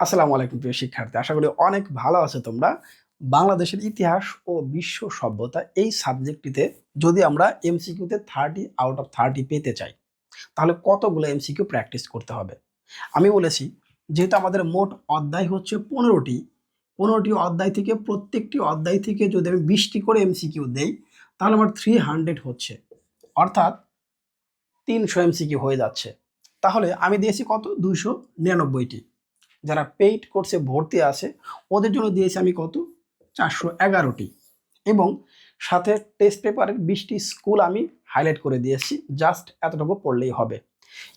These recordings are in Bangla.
আসসালামু আলাইকুম প্রিয় শিক্ষার্থী, আশা করি অনেক ভালো আছো তোমরা। বাংলাদেশের ইতিহাস ও বিশ্ব সভ্যতা এই সাবজেক্টটিতে যদি আমরা এমসিকিউতে থার্টি আউট অফ থার্টি পেতে চাই, তাহলে কতগুলো এমসিকিউ প্র্যাকটিস করতে হবে? আমি বলেছি, যেহেতু আমাদের মোট অধ্যায় হচ্ছে পনেরোটি পনেরোটি অধ্যায় থেকে প্রত্যেকটি অধ্যায় থেকে যদি আমি বিশটি করে এমসিকিউ দেই, তাহলে আমার থ্রি হান্ড্রেড হচ্ছে। অর্থাৎ তিনশো এমসিকিউ হয়ে যাচ্ছে। তাহলে আমি দিয়েছি কত? দুইশো নিরানব্বইটি। যারা পেইড কোর্সে ভর্তি আছে, ওদের জন্য দিয়েছি আমি কত? চারশো এগারোটি। এবং সাথে টেস্ট পেপারের বিশটি স্কুল আমি হাইলাইট করে দিয়েছি জাস্ট এতটুকু পড়লেই হবে।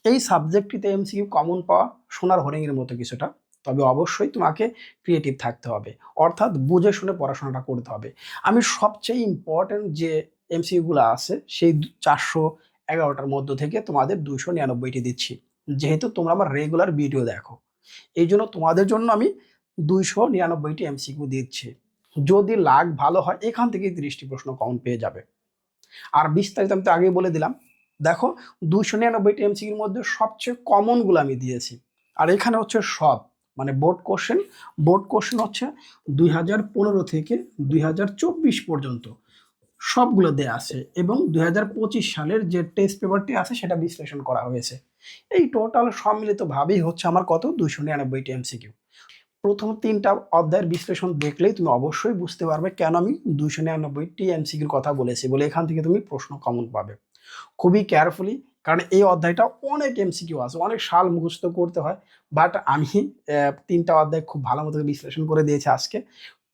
এই সাবজেক্টটিতে এমসিকিউ কমন পাওয়া সোনার হরিণের মতো কিছুটা, তবে অবশ্যই তোমাকে ক্রিয়েটিভ থাকতে হবে। অর্থাৎ বুঝে শুনে পড়াশোনাটা করতে হবে। আমি সবচেয়ে ইম্পর্ট্যান্ট যে এমসিকিউগুলো আছে, সেই চারশো এগারোটার মধ্য থেকে তোমাদের দুশো নিরানব্বইটি দিচ্ছি। যেহেতু তোমরা আমার রেগুলার ভিডিও দেখো। এই জন্য তোমাদের জন্য আমি দুইশো নিরানব্বইটি এমসিকিউ দিচ্ছি। যদি লাগ ভালো হয়, এখান থেকেই তিরিশটি প্রশ্ন কমন পেয়ে যাবে। আর বিস্তারিত আমি তো আগেই বলে দিলাম, দেখো দুইশো নিরানব্বইটি এমসিকিউর মধ্যে সবচেয়ে কমনগুলো আমি দিয়েছি। আর এখানে হচ্ছে সব মানে বোর্ড কোশ্চেন বোর্ড কোশ্চেন হচ্ছে দুই হাজার পনেরো থেকে দুই হাজার চব্বিশ পর্যন্ত সবগুলো দেয়া আছে এবং দুই হাজার পঁচিশ সালের যে টেস্ট পেপারটি আছে, সেটা বিশ্লেষণ করা হয়েছে। এই টোটাল সম্মিলিতভাবেই হচ্ছে আমার কত? দুইশো নিরানব্বইটি এমসিকিউ প্রথম তিনটা অধ্যায়ের বিশ্লেষণ দেখলেই তুমি অবশ্যই বুঝতে পারবে কেন আমি দুইশো নিরানব্বইটি এমসিকিউর কথা বলেছি বলে এখান থেকে তুমি প্রশ্ন কমন পাবে। খুবই কেয়ারফুলি কারণ এই অধ্যায়টা অনেক এমসিকিউ আছে, অনেক সাল মুখস্থ করতে হয় বাট আমি তিনটা অধ্যায় খুব ভালো মতো বিশ্লেষণ করে দিয়েছি আজকে।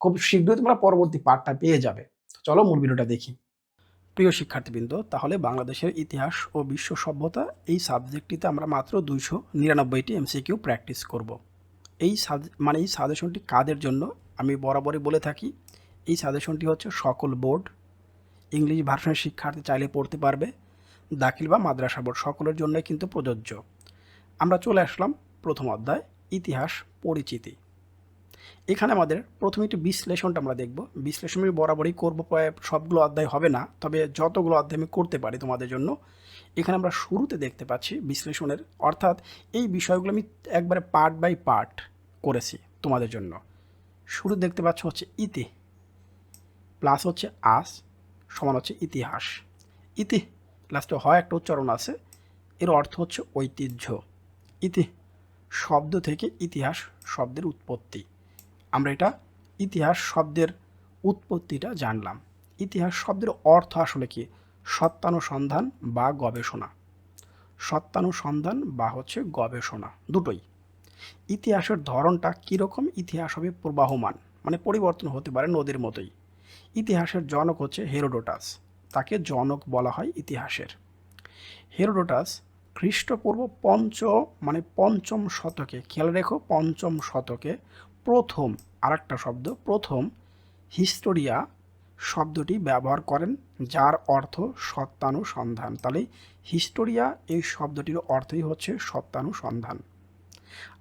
খুব শীঘ্রই তোমরা পরবর্তী পার্টটা পেয়ে যাবে। চলো মূল ভিডিওটা দেখি। প্রিয় শিক্ষার্থীবৃন্দ, তাহলে বাংলাদেশের ইতিহাস ও বিশ্ব সভ্যতা এই সাবজেক্টটিতে আমরা মাত্র দুইশো নিরানব্বইটি এমসিকিউ প্র্যাকটিস করব। এই মানে এই সাজেশনটি কাদের জন্য? আমি বরাবরই বলে থাকি, এই সাজেশনটি হচ্ছে সকল বোর্ড, ইংলিশ ভার্সনের শিক্ষার্থী চাইলে পড়তে পারবে, দাখিল বা মাদ্রাসা বোর্ড সকলের জন্য কিন্তু প্রযোজ্য। আমরা চলে আসলাম প্রথম অধ্যায়, ইতিহাস পরিচিতি। এখানে আমাদের প্রথমে একটু বিশ্লেষণটা আমরা দেখব। বিশ্লেষণ আমি বরাবরই করব, প্রায় সবগুলো অধ্যায় হবে না, তবে যতগুলো অধ্যায় আমি করতে পারি তোমাদের জন্য, এখানে আমরা শুরুতে দেখতে পাচ্ছি বিশ্লেষণের। অর্থাৎ এই বিষয়গুলো আমি একবারে পার্ট বাই পার্ট করেছি তোমাদের জন্য। শুরু দেখতে পাচ্ছ হচ্ছে ইতি প্লাস হচ্ছে আস, সমান হচ্ছে ইতিহাস। ইতি লাস্টে হয় একটা উচ্চারণ আছে, এর অর্থ হচ্ছে ঐতিহ্য। ইতি, শব্দ থেকে ইতিহাস, শব্দের উৎপত্তি। আমরা এটা ইতিহাস শব্দের উৎপত্তিটা জানলাম। ইতিহাস শব্দের অর্থ আসলে কি? সত্যানুসন্ধান বা গবেষণা। সত্যানুসন্ধান বা হচ্ছে গবেষণা, দুটোই। ইতিহাসের ধরনটা কীরকম? ইতিহাস হবে প্রবাহমান মানে পরিবর্তন হতে পারে নদীর মতোই। ইতিহাসের জনক হচ্ছে হেরোডোটাস, তাকে জনক বলা হয় ইতিহাসের। হেরোডোটাস খ্রিস্টপূর্ব পঞ্চ মানে পঞ্চম শতকে, খেয়াল রেখো, পঞ্চম শতকে প্রথম, আরেকটা শব্দ, প্রথম হিস্টোরিয়া শব্দটি ব্যবহার করেন, যার অর্থ সত্যানুসন্ধান। তাহলে হিস্টোরিয়া এই শব্দটির অর্থই হচ্ছে সত্যানুসন্ধান।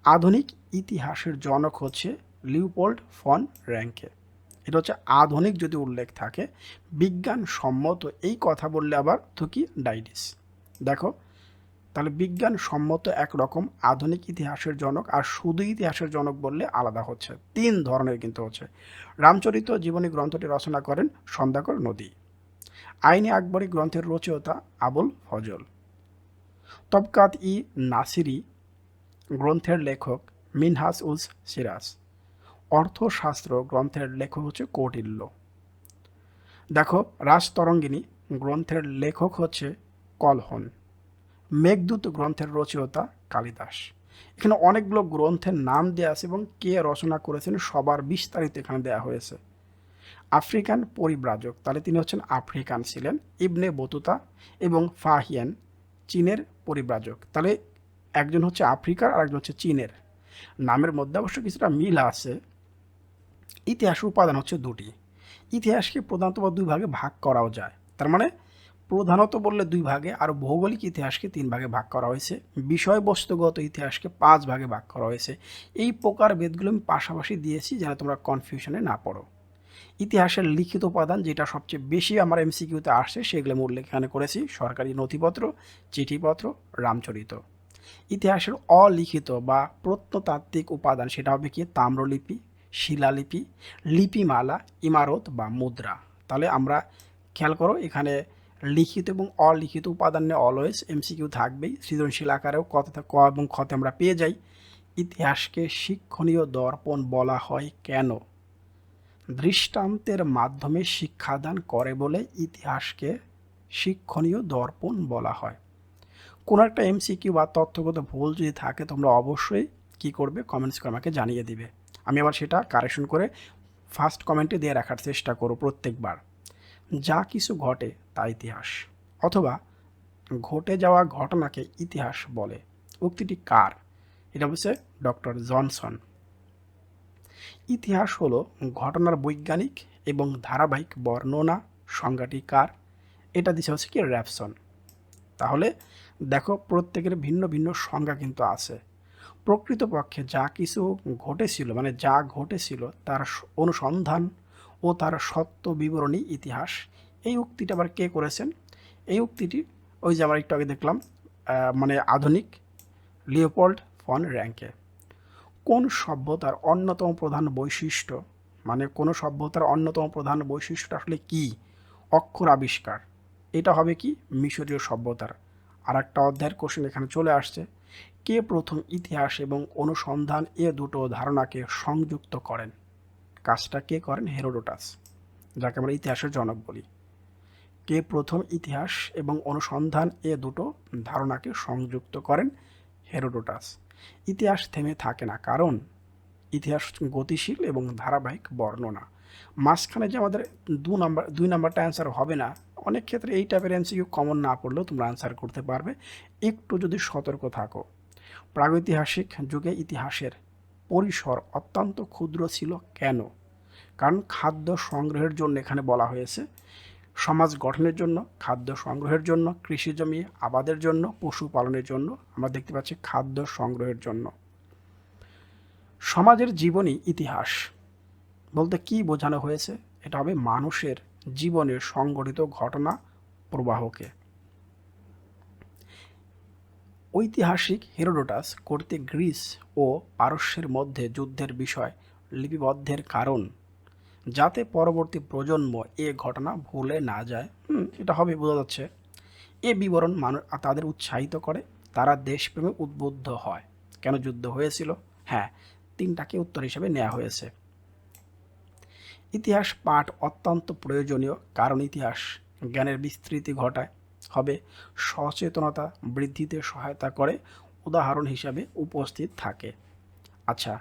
আধুনিক ইতিহাসের জনক হচ্ছে লিওপোল্ড ফন র্যাঙ্কে। এটা হচ্ছে আধুনিক যদি উল্লেখ থাকে বিজ্ঞান সম্মত এই কথা বললে আবার থুকি ডাইডিস। দেখো তাহলে বিজ্ঞানসম্মত একরকম আধুনিক ইতিহাসের জনক আর শুধু ইতিহাসের জনক বললে আলাদা হচ্ছে। তিন ধরনের কিন্তু হচ্ছে। রামচরিত জীবনী গ্রন্থটি রচনা করেন সন্ধ্যাকর নদী। আইনে আকবরী গ্রন্থের রচয়িতা আবুল ফজল। তবকাত ই নাসিরি গ্রন্থের লেখক মিনহাস উজ সিরাজ। অর্থশাস্ত্র গ্রন্থের লেখক হচ্ছে কৌটিল্য। দেখো রাজতরঙ্গিনী গ্রন্থের লেখক হচ্ছে কলহন। মেঘদূত গ্রন্থের রচয়িতা কালিদাস। এখানে অনেকগুলো গ্রন্থের নাম দেওয়া আছে এবং কে রচনা করেছেন সবার বিস্তারিত এখানে দেওয়া হয়েছে। আফ্রিকান পরিব্রাজক, তাহলে তিনি হচ্ছেন আফ্রিকান ছিলেন, ইবনে বতুতা এবং ফাহিয়ান, চীনের পরিব্রাজক। তাহলে একজন হচ্ছে আফ্রিকার আর একজন হচ্ছে চীনের। নামের মধ্যে অবশ্য কিছুটা মিল আছে। ইতিহাসের উপাদান হচ্ছে দুটি। ইতিহাসকে প্রধানত বা দুই ভাগে ভাগ করাও যায়। তার মানে প্রধানত বললে দুই ভাগে, আর ভৌগোলিক ইতিহাসকে তিন ভাগে ভাগ করা হয়েছে, বিষয়বস্তুগত ইতিহাসকে পাঁচ ভাগে ভাগ করা হয়েছে। এই প্রকার ভেদগুলো আমি পাশাপাশি দিয়েছি যেন তোমরা কনফিউশনে না পড়ো। ইতিহাসের লিখিত উপাদান যেটা সবচেয়ে বেশি আমার এমসিকিউতে আসছে, সেগুলো আমি উল্লেখ এখানে করেছি, সরকারি নথিপত্র, চিঠিপত্র, রামচরিত। ইতিহাসের অলিখিত বা প্রত্নতাত্ত্বিক উপাদান সেটা হবে কি? তাম্রলিপি, শিলালিপি, লিপিমালা, ইমারত বা মুদ্রা। তাহলে আমরা খেয়াল করো, এখানে লিখিত এবং অলিখিত উপাদান নিয়ে অলওয়েজ এমসিকিউ থাকবেই, সৃজনশীল আকারেও কত ক এবং খতে আমরা পেয়ে যাই। ইতিহাসকে শিক্ষণীয় দর্পণ বলা হয় কেন? দৃষ্টান্তের মাধ্যমে শিক্ষাদান করে বলে ইতিহাসকে শিক্ষণীয় দর্পণ বলা হয়। কোনো একটা এমসিকিউ বা তথ্যগত ভুল যদি থাকে, তোমরা অবশ্যই কি করবে? কমেন্টস করে আমাকে জানিয়ে দিবে। আমি আবার সেটা কারেকশন করে ফার্স্ট কমেন্টে দিয়ে রাখার চেষ্টা করো প্রত্যেকবার। যা কিছু ঘটে তা ইতিহাস, অথবা ঘটে যাওয়া ঘটনাকে ইতিহাস বলে। উক্তিটি কার? এটা হচ্ছে ডক্টর জনসন। ইতিহাস হলো ঘটনার বৈজ্ঞানিক এবং ধারাবাহিক বর্ণনা। সংজ্ঞাটি কার? এটা দিছে হচ্ছে কি র্যাপসন। তাহলে দেখো প্রত্যেকের ভিন্ন ভিন্ন সংজ্ঞা কিন্তু আছে। প্রকৃতপক্ষে যা কিছু ঘটেছিল মানে যা ঘটেছিল, তার অনুসন্ধান ও তার সত্য বিবরণী ইতিহাস। এই উক্তিটা আবার কে করেছেন? এই উক্তিটি, ওই যে আমরা একটু আগে দেখলাম মানে আধুনিক লিওপল্ড ফন র্যাঙ্কে। কোন সভ্যতার অন্যতম প্রধান বৈশিষ্ট্য মানে কোন সভ্যতার অন্যতম প্রধান বৈশিষ্ট্যটা আসলে কি? অক্ষর আবিষ্কার। এটা হবে কি? মিশরীয় সভ্যতার। আর একটা অধ্যায়ের কোশ্চেন এখানে চলে আসছে। কে প্রথম ইতিহাস এবং অনুসন্ধান এ দুটো ধারণাকে সংযুক্ত করেন? কাজটা কে করেন? হেরোডোটাস, যাকে আমরা ইতিহাসের জনক বলি। কে প্রথম ইতিহাস এবং অনুসন্ধান এ দুটো ধারণাকে সংযুক্ত করেন? হেরোডোটাস। ইতিহাস থেমে থাকে না, কারণ ইতিহাস গতিশীল এবং ধারাবাহিক বর্ণনা। মাঝখানে যে আমাদের দু নাম্বার, দুই নাম্বারটা অ্যান্সার হবে না, অনেক ক্ষেত্রে এই টাইপের এমসিকিউ কমন না পড়লেও তোমরা অ্যান্সার করতে পারবে। একটু যদি সতর্ক থাকো। প্রাগৈতিহাসিক যুগে ইতিহাসের পরিসর অত্যন্ত ক্ষুদ্র ছিল কেন? কারণ খাদ্য সংগ্রহের জন্য এখানে বলা হয়েছে, সমাজ গঠনের জন্য, খাদ্য সংগ্রহের জন্য, কৃষি জমি আবাদের জন্য পশুপালনের জন্য, আমরা দেখতে পাচ্ছি খাদ্য সংগ্রহের জন্য। সমাজের জীবনী ইতিহাস। বলতে কি বোঝানো হয়েছে? এটা হবে মানুষের জীবনের সংগঠিত ঘটনা প্রবাহকে। ঐতিহাসিক হেরোডোটাস কর্তৃক গ্রিস ও পারস্যের মধ্যে যুদ্ধের বিষয় লিপিবদ্ধের কারণ। যাতে পরবর্তী প্রজন্ম এ ঘটনা ভুলে না যায়। এটা হবে, বোঝা যাচ্ছে। এ বিবরণ মানুষ তাদের উৎসাহিত করে। তারা দেশপ্রেমে উদ্বুদ্ধ হয়। কেন যুদ্ধ হয়েছিল? হ্যাঁ তিনটাকে উত্তর হিসেবে নেওয়া হয়েছে। ইতিহাস পাঠ অত্যন্ত প্রয়োজনীয়। কারণ ইতিহাস জ্ঞানের বিস্তৃতি ঘটায়। হবে। সচেতনতা বৃদ্ধিতে সহায়তা করে উদাহরণ হিসাবে উপস্থিত থাকে। আচ্ছা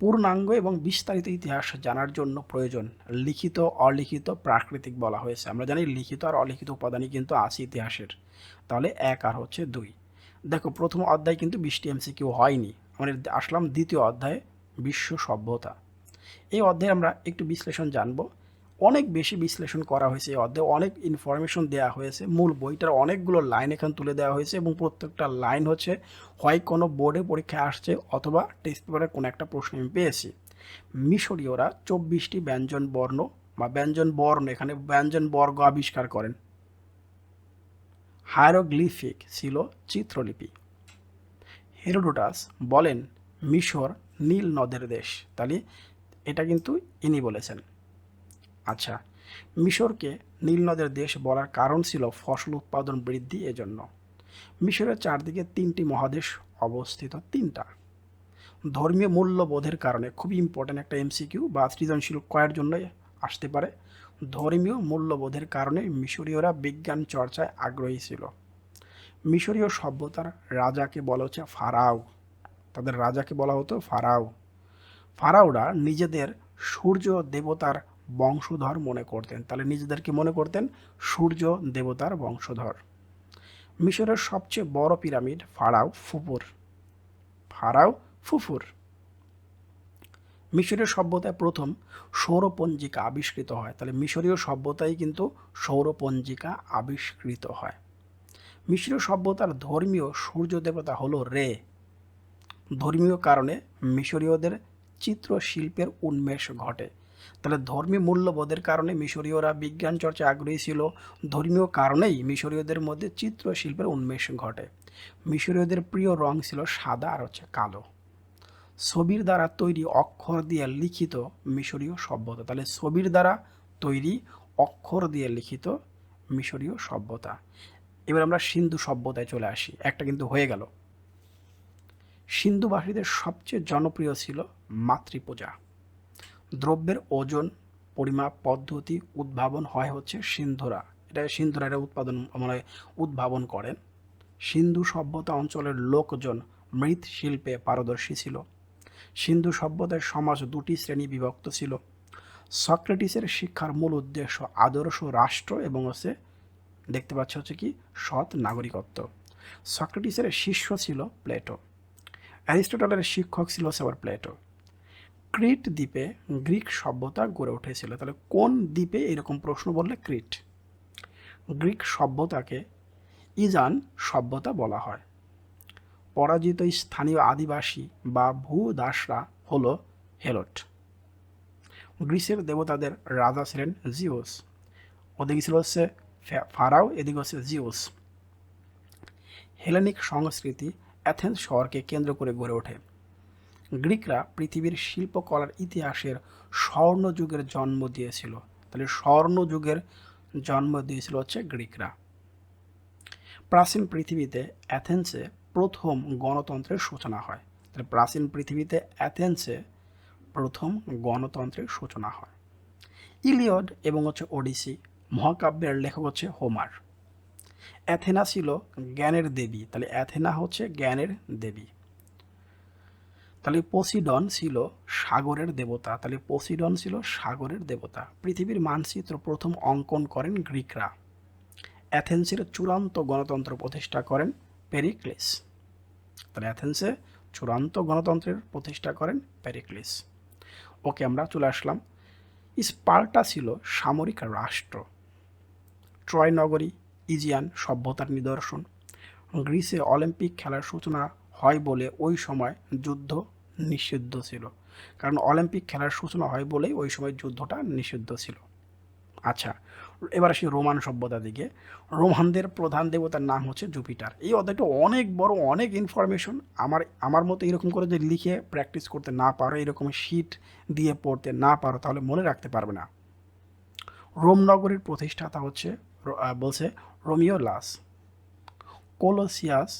পূর্ণাঙ্গ এবং বিস্তারিত ইতিহাস জানার জন্য প্রয়োজন। লিখিত, অলিখিত, প্রাকৃতিক বলা হয়েছে। আমরা জানি লিখিত আর অলিখিত উপাদানই কিন্তু আছে ইতিহাসের। তাহলে এক আর হচ্ছে দুই। দেখো, প্রথম অধ্যায় কিন্তু বৃষ্টি এমসিকিউ হয়নি। আমাদের আসলাম দ্বিতীয় অধ্যায়ে, বিশ্ব সভ্যতা। এই অধ্যায়ে আমরা একটু বিশ্লেষণ জানব। অনেক বেশি বিশ্লেষণ করা হয়েছে এই অধ্যায়ে অনেক ইনফরমেশন দেওয়া হয়েছে। মূল বইটার অনেকগুলো লাইন এখানে তুলে দেওয়া হয়েছে এবং প্রত্যেকটা লাইন হচ্ছে হয় কোনো বোর্ডে পরীক্ষায় আসছে অথবা টেস্ট পেপারে কোনো একটা প্রশ্ন আমি পেয়েছি। মিশরীয়রা চব্বিশটি ব্যঞ্জন বর্ণ বা ব্যঞ্জন বর্ণ এখানে ব্যঞ্জন বর্গ আবিষ্কার করেন। হায়ারোগ্লিফিক ছিল চিত্রলিপি। হেরোডোটাস বলেন, মিশর নীল নদের দেশ। তাহলে এটা কিন্তু ইনি বলেছেন। আচ্ছা মিশরকে নীল নদের দেশ বলার কারণ ছিল ফসল উৎপাদন বৃদ্ধি এজন্য। মিশরের চারদিকে তিনটি মহাদেশ অবস্থিত, তিনটা। ধর্মীয় মূল্যবোধের কারণে খুবই ইম্পর্ট্যান্ট একটা এমসিকিউ বা সৃজনশীল কয়ের জন্য আসতে পারে। ধর্মীয় মূল্যবোধের কারণে মিশরীয়রা বিজ্ঞান চর্চায় আগ্রহী ছিল। মিশরীয় সভ্যতার রাজাকে বলা হচ্ছে ফারাও। তাদের রাজাকে বলা হতো ফারাও। ফারাওরা নিজেদের সূর্য দেবতার বংশধর মনে করতেন। তাহলে নিজেদেরকে মনে করতেন? সূর্য দেবতার বংশধর। মিশরের সবচেয়ে বড় পিরামিড ফারাও ফুপুর ফারাও ফুফুর। মিশরীয় সভ্যতায় প্রথম সৌরপঞ্জিকা আবিষ্কৃত হয়। তাহলে মিশরীয় সভ্যতায় কিন্তু সৌরপঞ্জিকা আবিষ্কৃত হয়। মিশরীয় সভ্যতার ধর্মীয় সূর্য দেবতা হলো রে। ধর্মীয় কারণে মিশরীয়দের চিত্রশিল্পের উন্মেষ ঘটে। তাহলে ধর্মীয় মূল্যবোধের কারণে মিশরীয়রা বিজ্ঞান চর্চায় আগ্রহী ছিল। ধর্মীয় কারণেই মিশরীয়দের মধ্যে চিত্রশিল্পের উন্মেষ ঘটে। মিশরীয়দের প্রিয় রং ছিল সাদা আর হচ্ছে কালো। ছবির দ্বারা তৈরি অক্ষর দিয়ে লিখিত মিশরীয় সভ্যতা। তাহলে ছবির দ্বারা তৈরি অক্ষর দিয়ে লিখিত মিশরীয় সভ্যতা। এবার আমরা সিন্ধু সভ্যতায় চলে আসি। একটা কিন্তু হয়ে গেল। সিন্ধুবাসীদের সবচেয়ে জনপ্রিয় ছিল মাতৃপূজা। দ্রব্যের ওজন, পরিমাপ পদ্ধতি, উদ্ভাবন হয় হচ্ছে সিন্ধুরা। এটা সিন্ধুরা, এটা উৎপাদন মানে উদ্ভাবন করেন। সিন্ধু সভ্যতা অঞ্চলের লোকজন মৃৎশিল্পে পারদর্শী ছিল। সিন্ধু সভ্যতায় সমাজ দুটি শ্রেণি বিভক্ত ছিল। সক্রেটিসের শিক্ষার মূল উদ্দেশ্য আদর্শ রাষ্ট্র এবং হচ্ছে, দেখতে পাচ্ছ হচ্ছে কি, সৎ নাগরিকত্ব। সক্রেটিসের শিষ্য ছিল প্লেটো। অ্যারিস্টটলের শিক্ষক ছিল হচ্ছে আবার প্লেটো। ক্রিট দ্বীপে গ্রিক সভ্যতা গড়ে উঠেছিল। তাহলে কোন দ্বীপে এরকম প্রশ্ন বললে ক্রিট? গ্রিক সভ্যতাকে ইজান সভ্যতা বলা হয়। পরাজিত স্থানীয় আদিবাসী বা ভূদাসরা হল হেলট। গ্রিসের দেবতাদের রাজা ছিলেন জিওস ওদিকে ছিল হচ্ছে ফারাও, এদিকে হচ্ছে জিওস হেলেনিক সংস্কৃতি অ্যাথেন্স শহরকে কেন্দ্র করে গড়ে ওঠে। গ্রিকরা পৃথিবীর শিল্পকলার ইতিহাসের স্বর্ণযুগের জন্ম দিয়েছিল। তাহলে স্বর্ণযুগের জন্ম দিয়েছিল হচ্ছে গ্রিকরা। প্রাচীন পৃথিবীতে অ্যাথেন্সে প্রথম গণতন্ত্রের সূচনা হয়। তাহলে প্রাচীন পৃথিবীতে অ্যাথেন্সে প্রথম গণতন্ত্রের সূচনা হয়। ইলিয়ড এবং হচ্ছে ওডিসি মহাকাব্যের লেখক হচ্ছে হোমার। অ্যাথেনা ছিল জ্ঞানের দেবী। তাহলে অ্যাথেনা হচ্ছে জ্ঞানের দেবী। তাহলে পসিডন ছিল সাগরের দেবতা, তাহলে পসিডন ছিল সাগরের দেবতা। পৃথিবীর মানচিত্র প্রথম অঙ্কন করেন গ্রিকরা। অ্যাথেন্সের চূড়ান্ত গণতন্ত্র প্রতিষ্ঠা করেন পেরিক্লিস। তাহলে অ্যাথেন্সে চূড়ান্ত গণতন্ত্রের প্রতিষ্ঠা করেন প্যারিক্লিস ওকে আমরা চলে আসলাম। স্পার্টা ছিল সামরিক রাষ্ট্র। ট্রয় নগরী ইজিয়ান সভ্যতার নিদর্শন। গ্রিসে অলিম্পিক খেলার সূচনা হয় বলে ওই সময় যুদ্ধ নিষিদ্ধ ছিল। কারণ অলিম্পিক খেলার সূচনা হয় বলেই ওই সময় যুদ্ধটা নিষিদ্ধ ছিল। আচ্ছা এবার আসি রোমান সভ্যতার দিকে। রোমানদের প্রধান দেবতার নাম হচ্ছে জুপিটার। এই অধ্যায়টা অনেক বড়, অনেক ইনফরমেশন আমার আমার মতো এরকম করে যে লিখে প্র্যাকটিস করতে না পারো, এরকম শিট দিয়ে পড়তে না পারো, তাহলে মনে রাখতে পারবে না। রোম নগরীর প্রতিষ্ঠাতা হচ্ছে বলছে রোমিও লাস। কোলোসিয়াস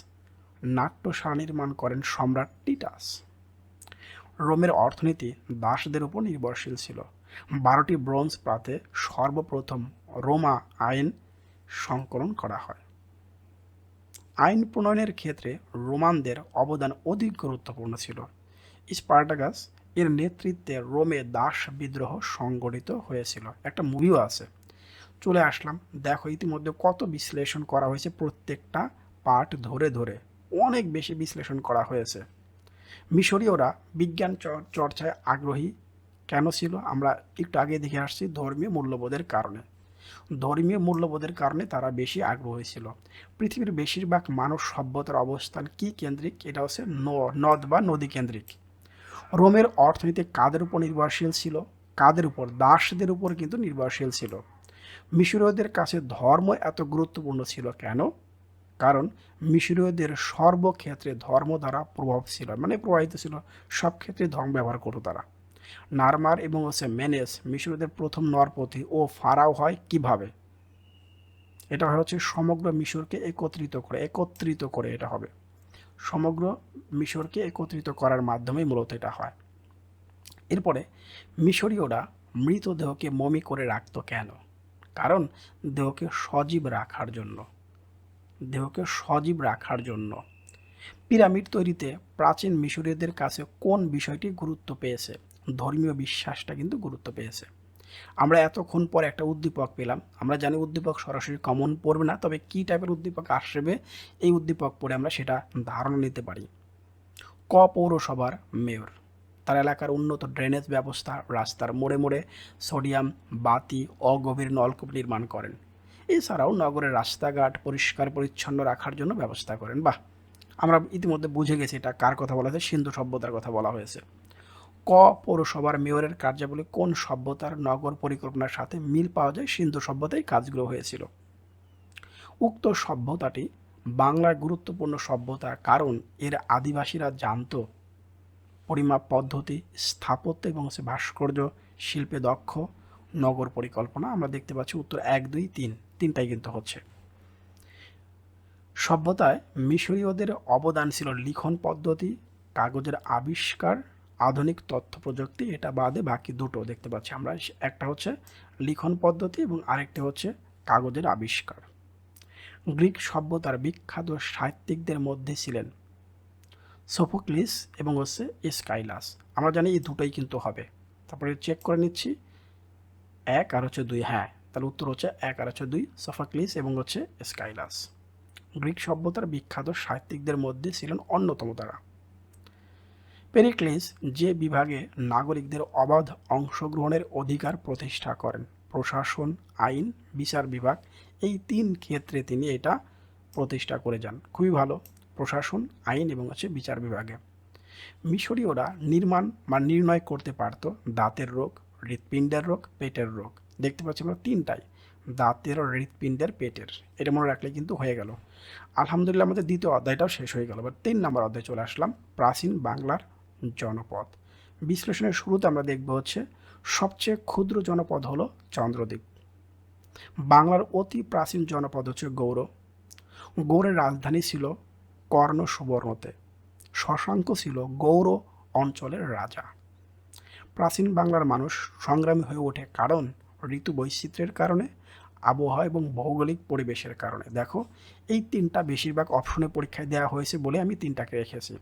নাট্যশালা নির্মাণ করেন সম্রাট টিটাস। রোমের অর্থনীতি দাসদের উপর নির্ভরশীল ছিল। বারোটি ব্রোঞ্জ প্রাতে সর্বপ্রথম রোমা আইন সংকলন করা হয়। আইন প্রণয়নের ক্ষেত্রে রোমানদের অবদান অধিক গুরুত্বপূর্ণ ছিল। স্পার্টাগাস এর নেতৃত্বে রোমে দাস বিদ্রোহ সংগঠিত হয়েছিল। একটা মুভিও আছে। চলে আসলাম। দেখো, ইতিমধ্যে কত বিশ্লেষণ করা হয়েছে প্রত্যেকটা পার্ট ধরে ধরে। অনেক বেশি বিশ্লেষণ করা হয়েছে। মিশরীয়রা বিজ্ঞান চর- চর্চায় আগ্রহী কেন ছিল? আমরা একটু আগে দেখে আসছি ধর্মীয় মূল্যবোধের কারণে। ধর্মীয় মূল্যবোধের কারণে তারা বেশি আগ্রহী ছিল। পৃথিবীর বেশিরভাগ মানব সভ্যতার অবস্থান কি কেন্দ্রিক? এটা হচ্ছে নদ বা নদী কেন্দ্রিক। রোমের অর্থনীতি কাদের উপর নির্ভরশীল ছিল? কাদের উপর? দাসদের উপর কিন্তু নির্ভরশীল ছিল। মিশরীয়দের কাছে ধর্ম এত গুরুত্বপূর্ণ ছিল কেন? কারণ মিশরীয়দের সর্বক্ষেত্রে ধর্ম দ্বারা প্রভাব ছিল মানে প্রবাহিত ছিল, সব ক্ষেত্রে ধর্ম ব্যবহার করতো তারা। নারমার এবং হচ্ছে মেনেস মিশরীয়দের প্রথম নরপতি ও ফারাও হয় কীভাবে? এটা হচ্ছে সমগ্র মিশরকে একত্রিত করে একত্রিত করে এটা হবে। সমগ্র মিশরকে একত্রিত করার মাধ্যমে মূলত এটা হয়। এরপরে মিশরীয়রা মৃতদেহকে মমি করে রাখত কেন? কারণ দেহকে সজীব রাখার জন্য। দেহকে সজীব রাখার জন্য। পিরামিড তৈরিতে প্রাচীন মিশরীয়দের কাছে কোন বিষয়টি গুরুত্ব পেয়েছে? ধর্মীয় বিশ্বাসটা কিন্তু গুরুত্ব পেয়েছে। আমরা এতক্ষণ পর একটা উদ্দীপক পেলাম। আমরা জানি উদ্দীপক সরাসরি কমন পড়বে না, তবে কী টাইপের উদ্দীপক আসবে এই উদ্দীপক পড়ে আমরা সেটা ধারণা নিতে পারি। ক পৌরসভার মেয়র। তার এলাকার উন্নত ড্রেনেজ ব্যবস্থা রাস্তার মোড়ে মোড়ে সোডিয়াম বাতি, অগভীর নলকূপ নির্মাণ করেন। এছাড়াও নগরের রাস্তাঘাট পরিষ্কার পরিচ্ছন্ন রাখার জন্য ব্যবস্থা করেন। বাহ! আমরা ইতিমধ্যে বুঝে গেছি এটা কার কথা বলা হয়েছে, সিন্ধু সভ্যতার কথা বলা হয়েছে। ক পৌরসভার মেয়রের কার্যাবলী কোন সভ্যতার নগর পরিকল্পনার সাথে মিল পাওয়া যায়? সিন্ধু সভ্যতায় কাজগুলো হয়েছিল। উক্ত সভ্যতাটি বাংলার গুরুত্বপূর্ণ সভ্যতা কারণ এর আদিবাসীরা জানতো। পরিমাপ পদ্ধতি, স্থাপত্য এবং ভাস্কর্য, শিল্পে দক্ষ নগর পরিকল্পনা আমরা দেখতে পাচ্ছি উত্তর এক দুই তিন। তিনটাই কিন্তু হচ্ছে। সভ্যতায় মিশরীয়দের অবদান ছিল লিখন পদ্ধতি, কাগজের আবিষ্কার, আধুনিক তথ্য প্রযুক্তি, এটা বাদে বাকি দুটো দেখতে পাচ্ছি আমরা। একটা হচ্ছে লিখন পদ্ধতি এবং আরেকটি হচ্ছে কাগজের আবিষ্কার। গ্রিক সভ্যতার বিখ্যাত সাহিত্যিকদের মধ্যে ছিলেন সোফোক্লিস এবং হচ্ছে স্কাইলাস আমরা জানি এই দুটোই কিন্তু হবে। তারপরে চেক করে নিচ্ছি। এক আর হচ্ছে দুই হ্যাঁ। তাহলে উত্তর হচ্ছে এক আর হচ্ছে দুই সোফোক্লিস এবং হচ্ছে স্কাইলাস গ্রিক সভ্যতার বিখ্যাত সাহিত্যিকদের মধ্যে ছিলেন অন্যতম তারা। পেরিক্লিস যে বিভাগে নাগরিকদের অবাধ অংশগ্রহণের অধিকার প্রতিষ্ঠা করেন, প্রশাসন, আইন, বিচার বিভাগ, এই তিন ক্ষেত্রে তিনি এটা প্রতিষ্ঠা করে যান। খুবই ভালো, প্রশাসন, আইন এবং হচ্ছে বিচার বিভাগে। মিশরীয়রা নির্মাণ বা নির্ণয় করতে পারত, দাঁতের রোগ, হৃৎপিণ্ডের রোগ, পেটের রোগ। দেখতে পাচ্ছি আমরা তিনটাই। দাঁতের ও হৃৎপিণ্ডের পেটের। এটা মনে রাখলে কিন্তু হয়ে গেল। আলহামদুলিল্লাহ আমাদের দ্বিতীয় অধ্যায়টাও শেষ হয়ে গেল। বা তিন নম্বর অধ্যায় চলে আসলাম। প্রাচীন বাংলার জনপদ। বিশ্লেষণের শুরুতে আমরা দেখব হচ্ছে, সবচেয়ে ক্ষুদ্র জনপদ হলো চন্দ্রদ্বীপ। বাংলার অতি প্রাচীন জনপদ হচ্ছে গৌর। গৌড়ের রাজধানী ছিল কর্ণ সুবর্ণতে শশাঙ্ক ছিল গৌর অঞ্চলের রাজা। প্রাচীন বাংলার মানুষ সংগ্রামী হয়ে ওঠে কারণ ঋতু বৈচিত্র্যের কারণে, আবহাওয়া এবং ভৌগোলিক পরিবেশের কারণে। দেখো, এই তিনটা বেশিরভাগ অপশনে পরীক্ষায় দেওয়া হয়েছে বলে আমি তিনটাকে রেখেছি।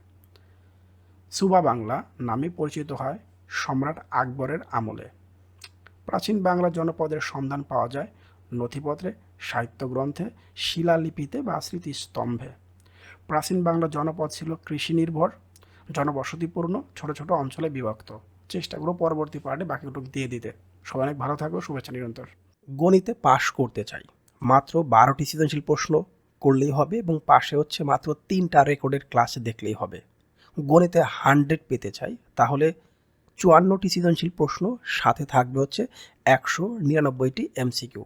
সুবা বাংলা নামে পরিচিত হয় সম্রাট আকবরের আমলে। প্রাচীন বাংলা জনপদের সন্ধান পাওয়া যায় নথিপত্রে সাহিত্য গ্রন্থে শিলালিপিতে বা স্মৃতিস্তম্ভে। প্রাচীন বাংলা জনপদ ছিল কৃষি নির্ভর জনবসতিপূর্ণ, ছোট ছোট অঞ্চলে বিভক্ত। চেষ্টা করো পরবর্তী পার্টে বাকিগুলো দিয়ে দিতে। সবাই অনেক ভালো থাকো শুভেচ্ছা নিরন্তর। গণিতে পাশ করতে চাই। মাত্র বারোটি সৃজনশীল প্রশ্ন করলেই হবে এবং পাশে হচ্ছে মাত্র তিনটা রেকর্ডের ক্লাস দেখলেই হবে। গণিতে হান্ড্রেড পেতে চাই, তাহলে চুয়ান্নটি সৃজনশীল প্রশ্ন সাথে থাকবে হচ্ছে একশো নিরানব্বইটি এমসিকিউ।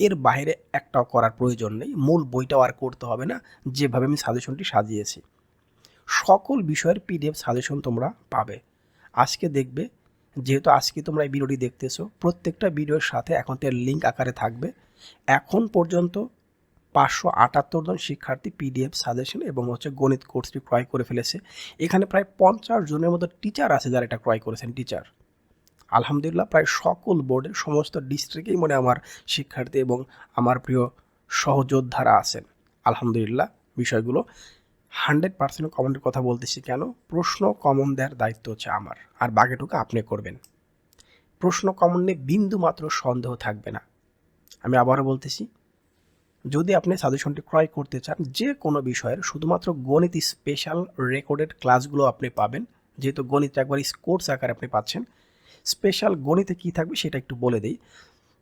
এর বাইরে একটাও করার প্রয়োজন নেই, মূল বইটাও আর করতে হবে না, যেভাবে আমি সাজেশনটি সাজিয়েছি। সকল বিষয়ের পিডিএফ সাজেশন তোমরা পাবে। আজকে দেখবে যেহেতু আজকে তোমরা এই ভিডিওটি দেখতেছো, প্রত্যেকটা ভিডিওর সাথে অ্যাকাউন্টের লিঙ্ক আকারে থাকবে। এখন পর্যন্ত পাঁচশো আটাত্তর জন শিক্ষার্থী পিডিএফ সাজেশন এবং হচ্ছে গণিত কোর্সটি ক্রয় করে ফেলেছে। এখানে প্রায় পঞ্চাশ জনের মতো টিচার আছে যারা এটা ক্রয় করেছেন টিচার আলহামদুলিল্লাহ, প্রায় সকল বোর্ডের সমস্ত ডিস্ট্রিক্টেই মনে আমার শিক্ষার্থী এবং আমার প্রিয় সহযোদ্ধারা আছেন। আলহামদুলিল্লাহ, বিষয়গুলো হান্ড্রেড পার্সেন্ট কমনের কথা বলতেছি কেন? প্রশ্ন কমন দেওয়ার দায়িত্ব হচ্ছে আমার। আর বাকিটুকু আপনি করবেন। প্রশ্ন কমন নিয়ে বিন্দু মাত্র সন্দেহ থাকবে না। আমি আবারও বলতেছি, যদি আপনি সাজেশনটি ক্রয় করতে চান, যে কোনো বিষয়ের, শুধুমাত্র গণিত স্পেশাল রেকর্ডেড ক্লাসগুলো আপনি পাবেন, যেহেতু গণিত একবার কোর্স আকারে আপনি পাচ্ছেন স্পেশাল গণিতে কী থাকবে সেটা একটু বলে দিই।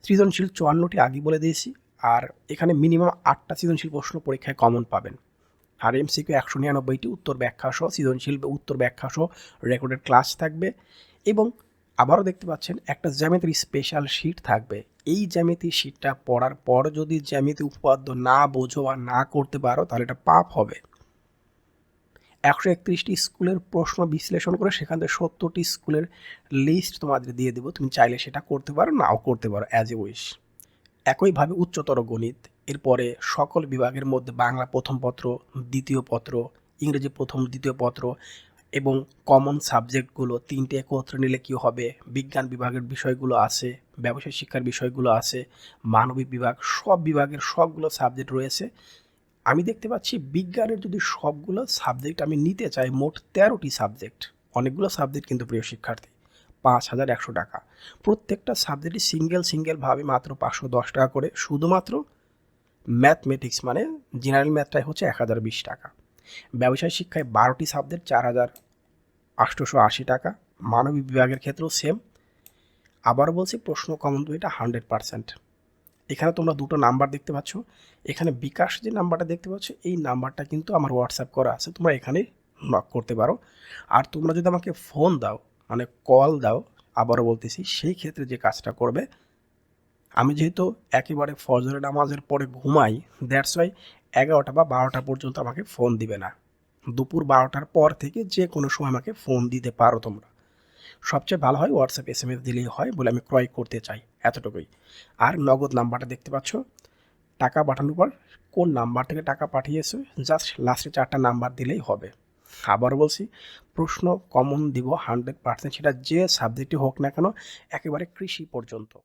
সৃজনশীল চুয়ান্নটি আগে বলে দিয়েছি, আর এখানে মিনিমাম আটটা সৃজনশীল প্রশ্ন পরীক্ষায় কমন পাবেন। আর এমসিকিউ একশো নিরানব্বইটি উত্তর ব্যাখ্যা সহ সৃজনশীল উত্তর ব্যাখ্যা সহ রেকর্ডেড ক্লাস থাকবে। এবং আবারও দেখতে পাচ্ছেন, একটা জ্যামিতির স্পেশাল শিট থাকবে। এই জ্যামিতি শিটটা পড়ার পর যদি জ্যামিতি উপপাদ্য না বোঝো বা না করতে পারো, তাহলে এটা পাপ হবে। একশো একত্রিশটি স্কুলের প্রশ্ন বিশ্লেষণ করে সেখান থেকে সত্তরটি স্কুলের লিস্ট তোমাদের দিয়ে দেবো। তুমি চাইলে সেটা করতে পারো, নাও করতে পারো অ্যাজ এ উইশ একইভাবে উচ্চতর গণিত, এরপরে সকল বিভাগের মধ্যে বাংলা প্রথম পত্র, দ্বিতীয় পত্র, ইংরেজি প্রথম, দ্বিতীয় পত্র এবং কমন সাবজেক্টগুলো তিনটে একত্রে নিলে কী হবে? বিজ্ঞান বিভাগের বিষয়গুলো আছে, ব্যবসায় শিক্ষার বিষয়গুলো আছে, মানবিক বিভাগ, সব বিভাগের সবগুলো সাবজেক্ট রয়েছে। আমি দেখতে পাচ্ছি বিজ্ঞানের যদি সবগুলো সাবজেক্ট আমি নিতে চাই, মোট তেরোটি সাবজেক্ট অনেকগুলো সাবজেক্ট কিন্তু প্রিয় শিক্ষার্থী। পাঁচ হাজার একশো টাকা। প্রত্যেকটা সাবজেক্টই সিঙ্গেল সিঙ্গেলভাবে মাত্র পাঁচশো দশ টাকা করে। শুধুমাত্র ম্যাথমেটিক্স মানে জেনারেল ম্যাথটাই হচ্ছে এক হাজার বিশ টাকা। ব্যবসায় শিক্ষায় বারোটি সাবজেক্ট চার হাজার আটশোশো আশি টাকা। মানবিক বিভাগের ক্ষেত্রেও সেম আবার বলছি প্রশ্ন কমন এটা হান্ড্রেড পারসেন্ট। এখানে তোমরা দুটো নাম্বার দেখতে পাচ্ছ। এখানে বিকাশ যে নাম্বারটা দেখতে পাচ্ছ, এই নাম্বারটা কিন্তু আমার হোয়াটসঅ্যাপ করা আছে। তোমরা এখানে নক করতে পারো। আর তোমরা যদি আমাকে ফোন দাও মানে কল দাও, আবারও বলতেছি, সেই ক্ষেত্রে যে কাজটা করবে, আমি যেহেতু একেবারে ফজরের নামাজের পরে ঘুমাই দ্যাটস ওয়াই এগারোটা বা বারোটা পর্যন্ত আমাকে ফোন দিবে না। দুপুর বারোটার পর থেকে যে কোনো সময় আমাকে ফোন দিতে পারো তোমরা। সবচেয়ে ভালো হয় হোয়াটসঅ্যাপ এস এম এস দিলেই হয় বলে আমি ক্রয় করতে চাই, এতটুকুই। আর নগদ নাম্বারটা দেখতে পাচ্ছ? টাকা পাঠানোর পর কোন নাম্বার থেকে টাকা পাঠিয়েছো? জাস্ট লাস্টে চারটা নাম্বার দিলেই হবে। আবার বলছি, প্রশ্ন কমন দিব হান্ড্রেড পার্সেন্ট সেটা যে সাবজেক্টই হোক না কেন, একেবারে কৃষি পর্যন্ত।